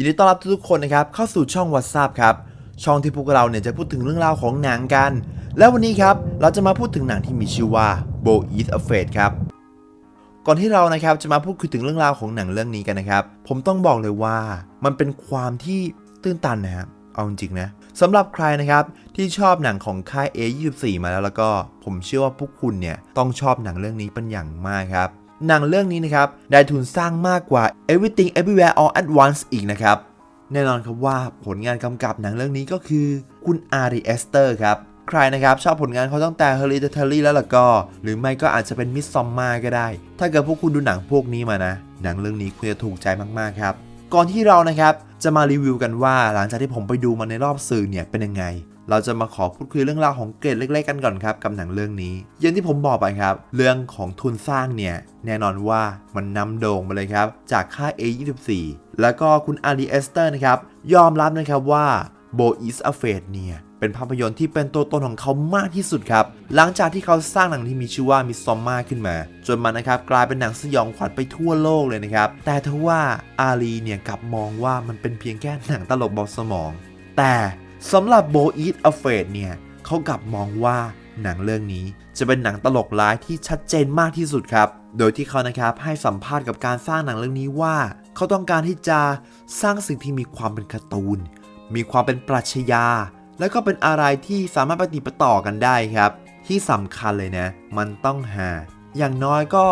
ยินดีต้อนรับทุกๆคนนะครับเข้าสู่ช่อง WhatsApp ครับ ช่องที่พวกเราเนี่ยจะพูดถึงเรื่องราวของหนังกัน แล้ววันนี้ครับเราจะมาพูดถึงหนังที่มีชื่อว่า Bo is Afraid ครับ ก่อนที่เรานะครับจะมาพูดคุยถึงเรื่องราวของหนังเรื่องนี้กันนะครับ ผมต้องบอกเลยว่ามันเป็นความที่ตื้นตันนะครับเอาจริงๆนะสำหรับใครนะครับที่ชอบหนังของค่าย A24 มาแล้วแล้วก็ ผมเชื่อว่าพวกคุณเนี่ยต้องชอบหนังเรื่องนี้เป็นอย่างมากครับ หนังเรื่องนี้นะครับได้ทุนสร้างมากกว่า Everything Everywhere All at Once อีกนะครับ แน่นอนครับว่าผลงานกำกับหนังเรื่องนี้ก็คือคุณอารีเอสเตอร์ครับ ใครนะครับชอบผลงานเขาตั้งแต่ Hereditary แล้วล่ะก็ หรือไม่ก็อาจจะเป็น Midsommar ก็ได้ ถ้าเกิดพวกคุณดูหนังพวกนี้มานะ หนังเรื่องนี้คุณจะถูกใจมากๆครับ ก่อนที่เรานะครับจะมารีวิวกันว่าหลังจากที่ผมไปดูมาในรอบสื่อเนี่ยเป็นยังไง เราจะมาขอพูดคุยเรื่องราวของเกรดเล็กๆกันก่อนครับกับหนังเรื่องนี้ อย่างที่ผมบอกไปครับ เรื่องของทุนสร้างเนี่ย แน่นอนว่ามันนำโด่งมาเลยครับ จากค่าย A24 แล้วก็คุณอารีเอสเตอร์นะครับ ยอมรับนะครับว่า Bo is a f a i d เนี่ยเป็นภาพยนตร์ที่เป็นตัวตนของเขามากที่สุดครับ หลังจากที่เขาสร้างหนังที่มีชื่อว่ามิซอมมาขึ้นมา จนมันนะครับกลายเป็นหนังสยองขวัญไปทั่วโลกเลยนะครับ แต่ทว่าอารีเนี่ยกลับมองว่ามันเป็นเพียงแค่หนังตลกบาสมอง แต่ สำหรับ Bo is Afraid เนี่ยเขากลับมองว่าหนังเรื่องนี้จะเป็นหนังตลกร้ายที่ชัดเจนมากที่สุดครับ โดยที่เขานะครับให้สัมภาษณ์กับการสร้างหนังเรื่องนี้ว่า เขาต้องการที่จะสร้างสิ่งที่มีความเป็นการ์ตูน มีความเป็นปรัชญา แล้วก็เป็นอะไรที่สามารถปฏิปต่อกันได้ครับ ที่สำคัญเลยนะ มันต้องหา อย่างน้อยก็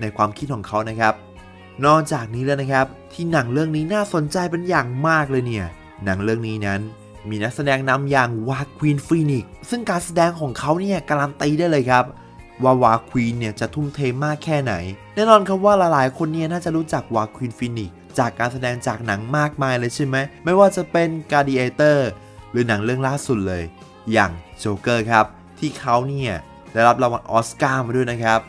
ในความคิดของเขานะครับ นอกจากนี้แล้วนะครับ ที่หนังเรื่องนี้น่าสนใจเป็นอย่างมากเลยเนี่ย หนังเรื่องนี้นั้น มีนักแสดงนำอย่างวาควีนฟีนิกซึ่งการแสดงของเขาเนี่ยการันตีได้เลยครับ ว่าวาควีนเนี่ยจะทุ่มเทมากแค่ไหน แน่นอนครับว่าหลายๆคนเนี่ยน่าจะรู้จักวาควีนฟีนิกจากการแสดงจากหนังมากมายเลยใช่ไหม ไม่ว่าจะเป็น Gladiator หรือหนังเรื่องล่าสุดเลย อย่างโจ๊กเกอร์ครับ ที่เขาเนี่ยได้รับรางวัลออสการ์มาด้วยนะครับ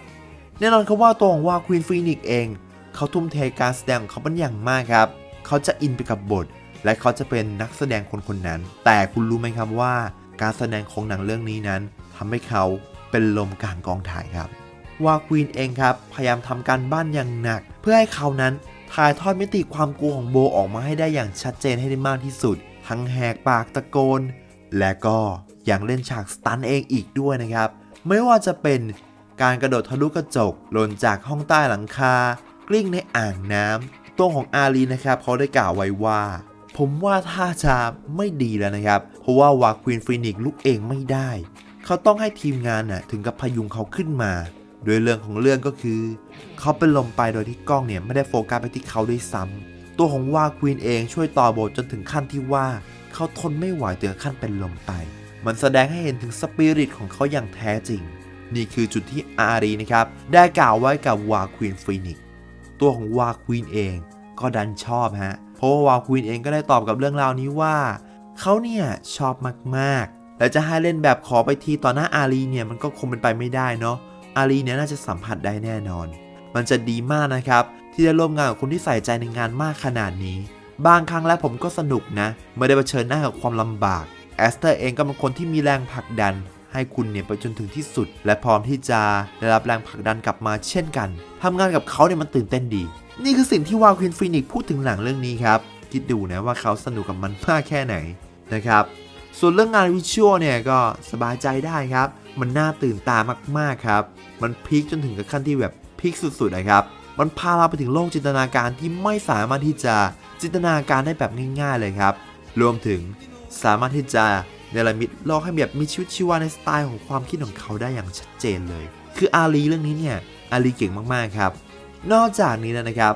แน่นอนครับว่าตัวของวาควีนฟีนิกเอง เขาทุ่มเทการแสดงของเขาเป็นอย่างมากครับ เขาจะอินไปกับบท และเขาจะเป็นนักแสดงคนคนนั้น แต่คุณรู้ไหมครับว่า การแสดงของหนังเรื่องนี้นั้นทำให้เขาเป็นลมกลางกองถ่ายครับวาควีนเองครับ พยายามทำการบ้านอย่างหนัก เพื่อให้เขานั้นถ่ายทอดมิติความกลัวของโบออกมาให้ได้อย่างชัดเจนให้ได้มากที่สุด ทั้งแหกปากตะโกน และก็ยังเล่นฉากสตันเองอีกด้วยนะครับ ไม่ว่าจะเป็นการกระโดดทะลุกระจกหล่นจากห้องใต้หลังคา กลิ้งในอ่างน้ำตัวของอารีนะครับเขาได้กล่าวไว้ว่า ผมว่าท่าจะไม่ดีแล้วนะครับ เพราะว่าวาควีนฟินิกลุกเองไม่ได้ เขาต้องให้ทีมงานน่ะถึงกับพยุงเขาขึ้นมา โดยเรื่องของเรื่องก็คือ เขาเป็นลมไปโดยที่กล้องเนี่ยไม่ได้โฟกัสไปที่เขาด้วยซ้ำตัวของวาควีนเองช่วยต่อบทจนถึงขั้นที่ว่า เขาทนไม่ไหวถึงขั้นเป็นลมไป มันแสดงให้เห็นถึงสปิริตของเขาอย่างแท้จริง นี่คือจุดที่อารีนะครับได้กล่าวไว้กับวาควีนฟินิกตัวของวาควีนเองก็ดันชอบฮะ เพราะว่าวาควีนเองก็ได้ตอบกับเรื่องราวนี้ว่า เขาเนี่ยชอบมากๆ และจะให้เล่นแบบขอไปทีต่อหน้าอารีเนี่ยมันก็คงเป็นไปไม่ได้เนาะ อารีเนี่ยน่าจะสัมผัสได้แน่นอน มันจะดีมากนะครับ ที่ได้ร่วมงานกับคนที่ใส่ใจในงานมากขนาดนี้ บางครั้งแล้วผมก็สนุกนะ ไม่ได้เผชิญหน้ากับความลำบาก แอสเตอร์เองก็เป็นคนที่มีแรงผลักดัน ให้คุณเนี่ยไปจนถึงที่สุด และพร้อมที่จะได้รับแรงผลักดันกลับมาเช่นกันทำงานกับเขาเนี่ยมันตื่นเต้นดี นี่คือสิ่งที่วาควินฟินิกพูดถึงหนังเรื่องนี้ครับคิดดูนะว่าเขาสนุกกับมันมากแค่ไหนนะครับส่วนเรื่องงานวิชวลเนี่ยก็สบายใจได้ครับ มันน่าตื่นตามากๆครับ มันพีคจนถึงกับขั้นที่แบบพีคสุดๆนะครับ มันพาเราไปถึงโลกจินตนาการที่ไม่สามารถที่จะจินตนาการได้แบบง่ายๆเลยครับ รวมถึงสามารถที่จะ นรมิตโลกให้แบบมีชีวิตชีวาในสไตล์ของความคิดของเขาได้อย่างชัดเจนเลย คืออาลีเรื่องนี้เนี่ยอาลีเก่งมากๆครับ นอกจากนี้แล้วนะครับ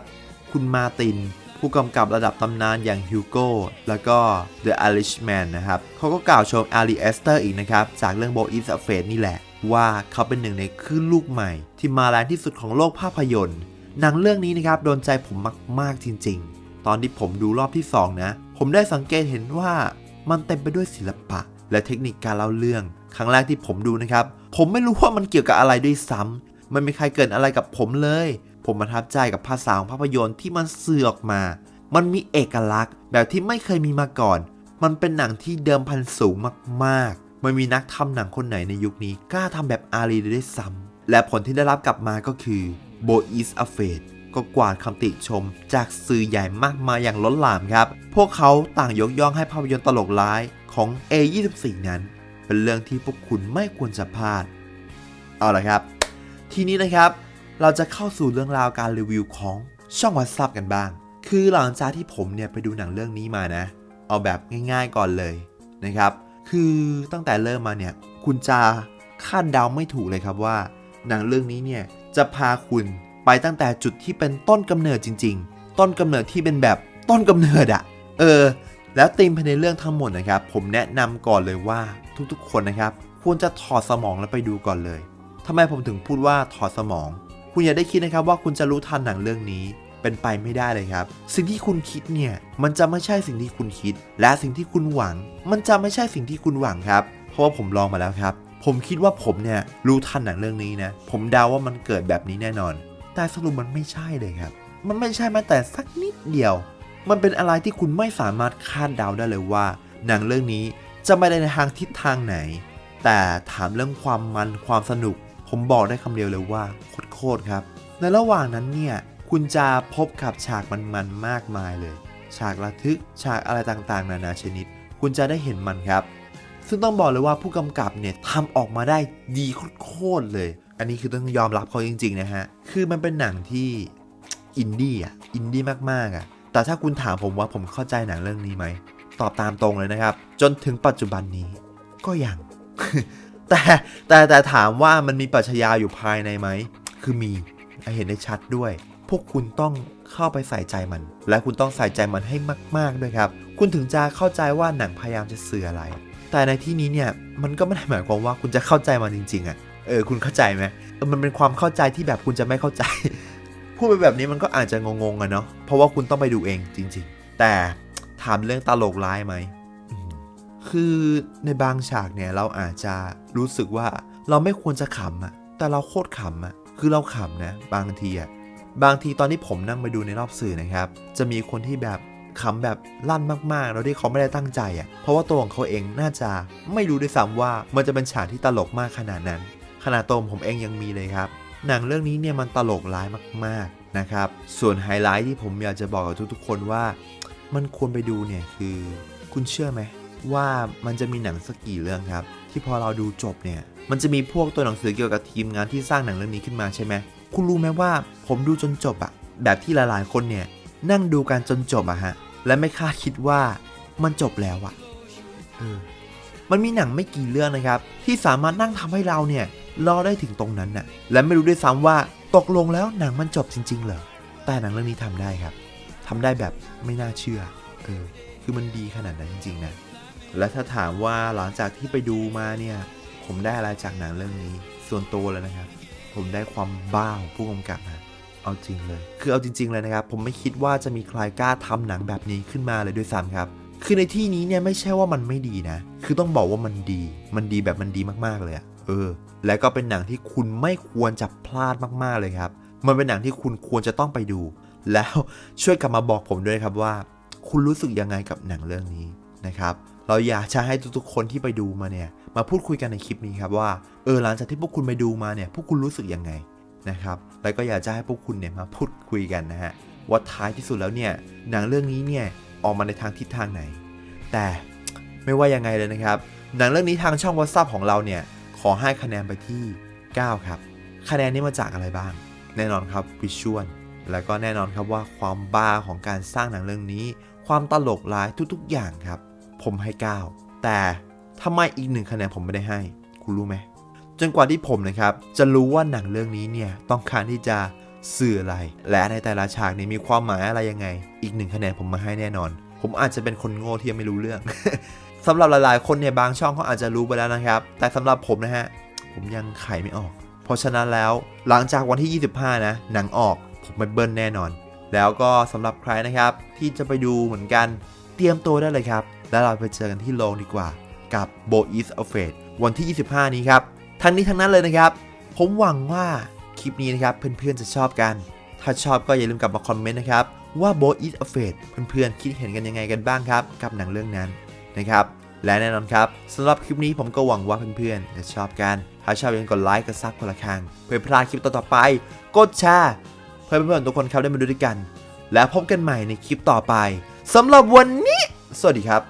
คุณมาตินผู้กำกับระดับตำนานอย่างฮิวโก้แล้วก็ The Irishman นะครับเขาก็กล่าวชมอารีเอสเตอร์อีกนะครับ จากเรื่อง Bo is Afraid นี่แหละ ว่าเขาเป็นหนึ่งในคลื่นลูกใหม่ ที่มาแรงที่สุดของโลกภาพยนตร์หนังเรื่องนี้นะครับโดนใจผมมากๆจริง ๆ ตอนที่ผมดูรอบที่ 2 นะ ผมได้สังเกตเห็นว่า มันเต็มไปด้วยศิลปะ และเทคนิคการเล่าเรื่อง ครั้งแรกที่ผมดูนะครับ ผมไม่รู้ว่ามันเกี่ยวกับอะไรด้วยซ้ำมันไม่มีใครเกินอะไรกับผมเลย ผมประทับใจกับภาษาของภาพยนตร์ที่มันสื่อออกมา มันมีเอกลักษณ์ แบบที่ไม่เคยมีมาก่อน มันเป็นหนังที่เดิมพันสูงมากๆ ไม่มีนักทำหนังคนไหนในยุคนี้กล้าทำแบบอารีได้ด้วยซ้ำและผลที่ได้รับกลับมาก็คือ Bo is a f a i d ก็กวาดคำติชม จากสื่อใหญ่มากมายอย่างล้นหลามครับ พวกเขาต่างยกย่องให้ภาพยนตร์ตลกร้ายของ A24 นั้น เป็นเรื่องที่พวกคุณไม่ควรจะพลาด เอาละครับ ทีนี้นะครับเราจะเข้าสู่เรื่องราวการรีวิวของช่องวั s ซับกันบ้าง คือหลังจากที่ผมเนี่ยไปดูหนังเรื่องนี้มานะ เอาแบบง่าย ๆก่อนเลยนะครับ คือตั้งแต่เริ่มมาเนี่ยคุณจะคาดเดาไม่ถูกเลยครับว่า หนังเรื่องนี้เนี่ยจะพาคุณ ไปตั้งแต่จุดที่เป็นต้นกำเนิดจริง ๆ ต้นกำเนิดที่เป็นแบบต้นกำเนิดอะเออ แล้วธีมภายในเรื่องทั้งหมดนะครับ ผมแนะนำก่อนเลยว่าทุกๆ คนนะครับ ควรจะถอดสมองแล้วไปดูก่อนเลยทำไมผมถึงพูดว่าถอดสมอง คุณอย่าได้คิดนะครับว่าคุณจะรู้ทันหนังเรื่องนี้เป็นไปไม่ได้เลยครับ สิ่งที่คุณคิดเนี่ยมันจะไม่ใช่สิ่งที่คุณคิด และสิ่งที่คุณหวัง มันจะไม่ใช่สิ่งที่คุณหวังครับ เพราะว่าผมลองมาแล้วครับ ผมคิดว่าผมเนี่ยรู้ทันหนังเรื่องนี้นะ ผมเดาว่ามันเกิดแบบนี้แน่นอน แต่สรุปมันไม่ใช่เลยครับ มันไม่ใช่แม้แต่สักนิดเดียว มันเป็นอะไรที่คุณไม่สามารถคาดเดาได้เลยว่า หนังเรื่องนี้จะไปในทางทิศทางไหน แต่ถามเรื่องความมันความสนุก ผมบอกได้คำเดียวเลยว่าโคตรครับ ในระหว่างนั้นเนี่ยคุณจะพบกับฉากมันๆมากมายเลย ฉากระทึกฉากอะไรต่างๆ นานาชนิด คุณจะได้เห็นมันครับ ซึ่งต้องบอกเลยว่าผู้กำกับเนี่ยทำออกมาได้ดีโคตรเลย อันนี้คือต้องยอมรับเขาจริง ๆ นะฮะ คือมันเป็นหนังที่อินดี้อะ อินดี้มากๆอะ แต่ถ้าคุณถามผมว่าผมเข้าใจหนังเรื่องนี้ไหม ตอบตามตรงเลยนะครับ จนถึงปัจจุบันนี้ ก็ยัง แต่แต่แต่ถามว่ามันมีปรัชญาอยู่ภายในไหม คือมีเห็นได้ชัดด้วย พวกคุณต้องเข้าไปใส่ใจมัน และคุณต้องใส่ใจมันให้มาก ๆด้วยครับ คุณถึงจะเข้าใจว่าหนังพยายามจะสื่ออะไร แต่ในที่นี้เนี่ยมันก็ไม่ได้หมายความว่าคุณจะเข้าใจมันจริง ๆอะ่ะเออคุณเข้าใจไหมเออมันเป็นความเข้าใจที่แบบคุณจะไม่เข้าใจ พูดไปแบบนี้มันก็อาจจะงงๆอะเนาะเพราะว่าคุณต้องไปดูเองจริง ๆ แต่ถามเรื่องตลกร้ายไหมอืมคือในบางฉากเนี่ยเราอาจจะรู้สึกว่าเราไม่ควรจะขำอะแต่เราโคตรขำอะคือเราขำนะ บางทีอะบางทีตอนที่ผมนั่งไปดูในรอบสื่อนะครับ จะมีคนที่แบบ ขำแบบลั่นมากๆ แล้วที่เขาไม่ได้ตั้งใจอะ เพราะว่าตัวของเขาเองน่าจะไม่รู้ด้วยซ้ำว่ามันจะเป็นฉากที่ตลกมากขนาดนั้น ขนาดตัวผมเองยังมีเลยครับ หนังเรื่องนี้เนี่ยมันตลกร้ายมากๆนะครับ ส่วนไฮไลท์ที่ผมอยากจะบอกกับทุกๆ คนว่า มันควรไปดูเนี่ยคือคุณเชื่อไหมว่ามันจะมีหนังสักกี่เรื่องครับ ที่พอเราดูจบเนี่ย มันจะมีพวกตัวหนังสือเกี่ยวกับทีมงานที่สร้างหนังเรื่องนี้ขึ้นมาใช่ไหมคุณรู้ไหมว่าผมดูจนจบอะแบบที่หลายๆคนเนี่ย นั่งดูกันจนจบอะฮะ และไม่คาดคิดว่ามันจบแล้วอะเออมันมีหนังไม่กี่เรื่องนะครับ ที่สามารถนั่งทำให้เราเนี่ยรอได้ถึงตรงนั้นน่ะ และไม่รู้ด้วยซ้ำว่าตกลงแล้วหนังมันจบจริง ๆ เหรอ แต่หนังเรื่องนี้ทำได้ครับทำได้แบบไม่น่าเชื่อ เออ คือมันดีขนาดนั้นจริง ๆ นะ และถ้าถามว่าหลังจากที่ไปดูมาเนี่ย ผมได้อะไรจากหนังเรื่องนี้ ส่วนตัวเลยนะครับ ผมได้ความบ้าของผู้กำกับนะ เอาจริงเลย คือเอาจริง ๆ เลยนะครับ ผมไม่คิดว่าจะมีใครกล้าทำหนังแบบนี้ขึ้นมาเลยด้วยซ้ำครับ คือในที่นี้เนี่ยไม่ใช่ว่ามันไม่ดีนะ คือต้องบอกว่ามันดี มันดีแบบมันดีมากๆเลยอะเออ และก็เป็นหนังที่คุณไม่ควรจะพลาดมากๆเลยครับ มันเป็นหนังที่คุณควรจะต้องไปดู แล้วช่วยกลับมาบอกผมด้วยครับว่า คุณรู้สึกยังไงกับหนังเรื่องนี้นะครับ เราอยากจะให้ทุกๆคนที่ไปดูมาเนี่ย มาพูดคุยกันในคลิปนี้ครับว่า เออหลังจากที่พวกคุณไปดูมาเนี่ย พวกคุณรู้สึกยังไง นะครับ แล้วก็อยากจะให้พวกคุณเนี่ยมาพูดคุยกันนะฮะว่าท้ายที่สุดแล้วเนี่ยหนังเรื่องนี้เนี่ยออกมาในทางทิศทางไหน แต่ไม่ว่ายังไงเลยนะครับ หนังเรื่องนี้ทางช่องว h ซับของเราเนี่ยขอให้คะแนนไปที่ 9 ครับ คะแนนนี้มาจากอะไรบ้าง แน่นอนครับวิชวลแล้วก็แน่นอนครับว่าความบ้าของการสร้างหนังเรื่องนี้ ความตลกร้ายทุกๆอย่างครับ ผมให้ 9 แต่ทำไมอีกหนึ่งคะแนนผมไม่ได้ให้ คุณรู้ไหม จนกว่าที่ผมนะครับจะรู้ว่าหนังเรื่องนี้เนี่ยต้องการที่จะสื่ออะไร และในแต่ละฉากนี้มีความหมายอะไรยังไง อีกหนึ่งคะแนนผมมาให้แน่นอน ผมอาจจะเป็นคนโง่ที่ยังไม่รู้เรื่องสำหรับหลายๆ คนเนี่ยบางช่องเขาอาจจะรู้ไปแล้วนะครับ แต่สำหรับผมนะฮะผมยังไขไม่ออก เพราะฉะนั้นแล้วหลังจากวันที่ 25 นะหนังออกผมไม่เบิ้ลแน่นอน แล้วก็สำหรับใครนะครับที่จะไปดูเหมือนกันเตรียมตัวได้เลยครับ แล้วเราไปเจอกันที่โรงดีกว่ากับ b o is Afraid วันที่ 25 นี้ครับ ทั้งนี้ทั้งนั้นเลยนะครับ ผมหวังว่าคลิปนี้นะครับเพื่อนๆจะชอบกัน ถ้าชอบก็อย่าลืมกลับมาคอมเมนต์นะครับว่า b o is Afraid เพื่อนๆคิดเห็นกันยังไงกันบ้างครับกับหนังเรื่องนั้นนะครับและแน่นอนครับสำหรับคลิปนี้ผมก็หวังว่าเพื่อนๆจะชอบกัน ถ้าชอบอย่าลืมกดไลค์กดซับกดละครังเพื่อพลาดคลิปต่อๆไป กดแชร์ให้เพื่อนๆทุกคนครับได้มาดูด้วยกัน แล้วพบกันใหม่ในคลิปต่อไปสำหรับวันนี้ สวัสดีครับ